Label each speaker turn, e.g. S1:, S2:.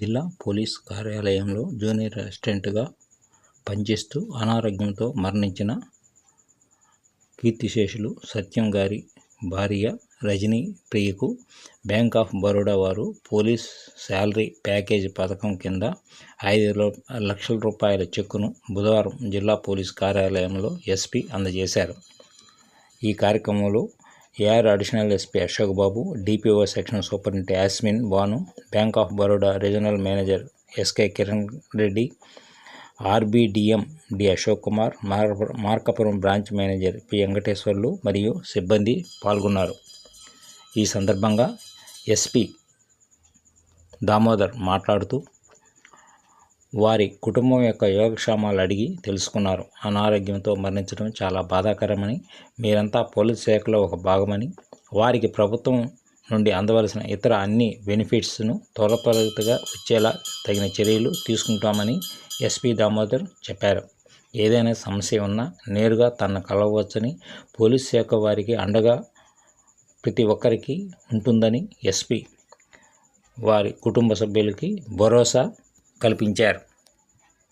S1: జిల్లా పోలీస్ కార్యాలయంలో జూనియర్ అసిస్టెంట్గా పనిచేస్తూ అనారోగ్యంతో మరణించిన కీర్తిశేషులు సత్యం గారి భార్య రజనీ ప్రియకు బ్యాంక్ ఆఫ్ బరోడా వారు పోలీస్ శాలరీ ప్యాకేజీ పథకం కింద ఐదు లక్షల రూపాయల చెక్కును బుధవారం జిల్లా పోలీస్ కార్యాలయంలో ఎస్పీ అందజేశారు. ఈ కార్యక్రమంలో AR additional SP Ashok Babu DPO section superintendent Yasmin Banu Bank of Baroda regional manager SK Kiran Reddy RBDM D Ashok Kumar Markapuram Markapuram branch manager P Venkateswarlu మరియు సిబ్బంది పాల్గొన్నారు. ఈ సందర్భంగా ఎస్పీ దామోదర్ మాట్లాడుతూ వారి కుటుంబం యొక్క యోగక్షేమాలు అడిగి తెలుసుకున్నారు. అనారోగ్యంతో మరణించడం చాలా బాధాకరమని మీరంతా పోలీస్ శాఖలో ఒక భాగమని వారికి ప్రభుత్వం నుండి అందవలసిన ఇతర అన్ని బెనిఫిట్స్ను త్వరత్వరగా వచ్చేలా తగిన చర్యలు తీసుకుంటామని ఎస్పీ దామోదర్ చెప్పారు. ఏదైనా సమస్య ఉన్నా నేరుగా తనను కలవచ్చని పోలీస్ శాఖ వారికి అండగా ప్రతి ఒక్కరికి ఉంటుందని ఎస్పీ వారి కుటుంబ సభ్యులకి భరోసా కల్పించారు.